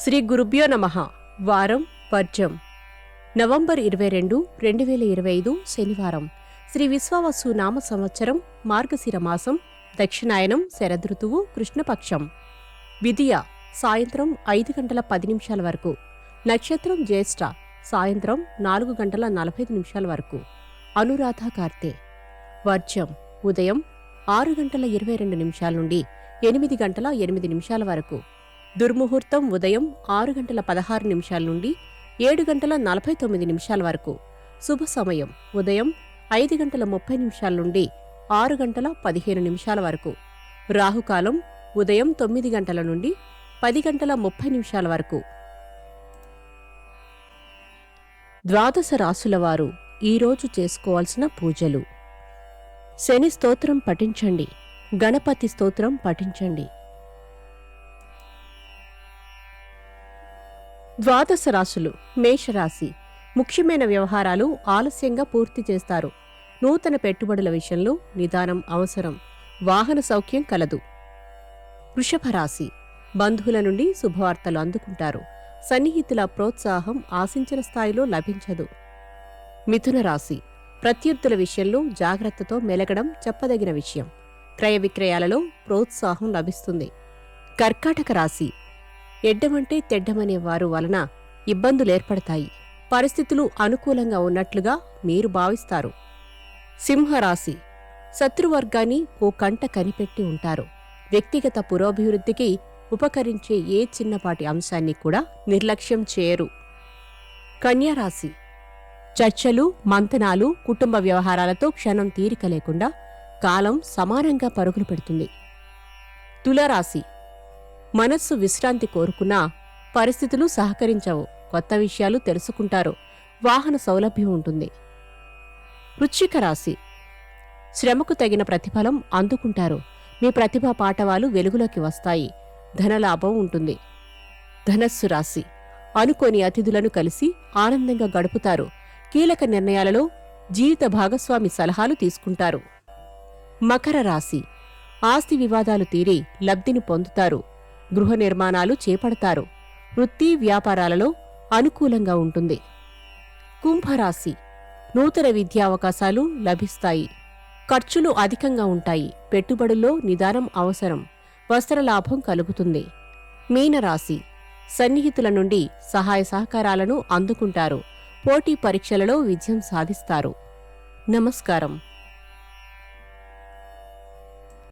శ్రీ గురుభ్యో నమ. వారం వర్జం నవంబర్ ఇరవై రెండు రెండు వేల ఇరవై ఐదు శనివారం. శ్రీ విశ్వావసు నామ సంవత్సరం మార్గశిర మాసం దక్షిణాయనం శరదృతువు కృష్ణపక్షం. విధియ సాయంత్రం ఐదు గంటల పది నిమిషాల వరకు. నక్షత్రం జ్యేష్ఠ సాయంత్రం నాలుగు గంటల నలభై ఐదు నిమిషాల వరకు. అనురాధ కార్తె. వర్జం ఉదయం ఆరు గంటల ఇరవై రెండు నిమిషాల నుండి ఎనిమిది గంటల ఎనిమిది నిమిషాల వరకు. దుర్ముహూర్తం ఉదయం ఆరు గంటల పదహారు నిమిషాల నుండి ఏడు గంటల నలభై తొమ్మిది నిమిషాల వరకు. శుభ సమయం. ఉదయం ఐదు గంటల ముప్పై నిమిషాల నుండి ఆరు గంటల పదిహేను నిమిషాల వరకు. రాహుకాలం ఉదయం తొమ్మిది గంటల నుండి పది గంటల ముప్పై నిమిషాల వరకు. ద్వాదశ రాసులవారు ఈరోజు చేసుకోవాల్సిన పూజలు. శని స్తోత్రం పఠించండి. గణపతి స్తోత్రం పఠించండి. ద్వాదశ రాశులు మేషరాశి. ముఖ్యమైన వ్యవహారాలు ఆలస్యంగా పూర్తి చేస్తారు. నూతన పెట్టుబడుల విషయంలో నిదానం అవసరం. వాహన సౌఖ్యం కలదు. వృషభ రాశి. బంధువుల నుండి శుభవార్తలు అందుకుంటారు. సన్నిహితుల ప్రోత్సాహం ఆశించిన స్థాయిలో లభించదు. మిథున రాశి. ప్రత్యర్థుల విషయంలో జాగ్రత్తతో మెలగడం చెప్పదగిన విషయం. క్రయ విక్రయాలలో ప్రోత్సాహం లభిస్తుంది. కర్కాటక రాశి. ఎడ్డమంటే తెడ్డమనే వారు వలన ఇబ్బందులు ఏర్పడతాయి పరిస్థితులు అనుకూలంగా ఉన్నట్లుగా మీరు భావిస్తారు. సింహరాశి. శత్రువర్గాన్ని ఓ కంట కనిపెట్టి ఉంటారు. వ్యక్తిగత పురోభివృద్ధికి ఉపకరించే ఏ చిన్నపాటి అంశాన్ని కూడా నిర్లక్ష్యం చేయరు. కన్యారాశి. చర్చలు మంతనాలు కుటుంబ వ్యవహారాలతో క్షణం తీరిక లేకుండా కాలం సమానంగా పరుగులు పెడుతుంది. తులరాశి. మనస్సు విశ్రాంతి కోరుకున్నా పరిస్థితులు సహకరించవు. కొత్త విషయాలు తెలుసుకుంటారు. వాహన సౌలభ్యం ఉంటుంది. వృశ్చిక రాశి. శ్రమకు తగిన ప్రతిఫలం అందుకుంటారు. మీ ప్రతిభా పాఠవాలు వెలుగులోకి వస్తాయి. ధనలాభం ఉంటుంది. ధనస్సు రాశి. అనుకోని అతిథులను కలిసి ఆనందంగా గడుపుతారు. కీలక నిర్ణయాలలో జీవిత భాగస్వామి సలహాలు తీసుకుంటారు. మకర రాశి. ఆస్తి వివాదాలు తీరి లబ్ధిని పొందుతారు. గృహ నిర్మాణాలు చేపడతారు. వృత్తి వ్యాపారాలలో అనుకూలంగా ఉంటుంది. కుంభరాశి. నూతన విద్యా అవకాశాలు లభిస్తాయి. ఖర్చులు అధికంగా ఉంటాయి. పెట్టుబడుల్లో నిదానం అవసరం. వస్త్రలాభం కలుగుతుంది. మీనరాశి. సన్నిహితుల నుండి సహాయ సహకారాలను అందుకుంటారు. పోటీ పరీక్షలలో విజయం సాధిస్తారు. నమస్కారం.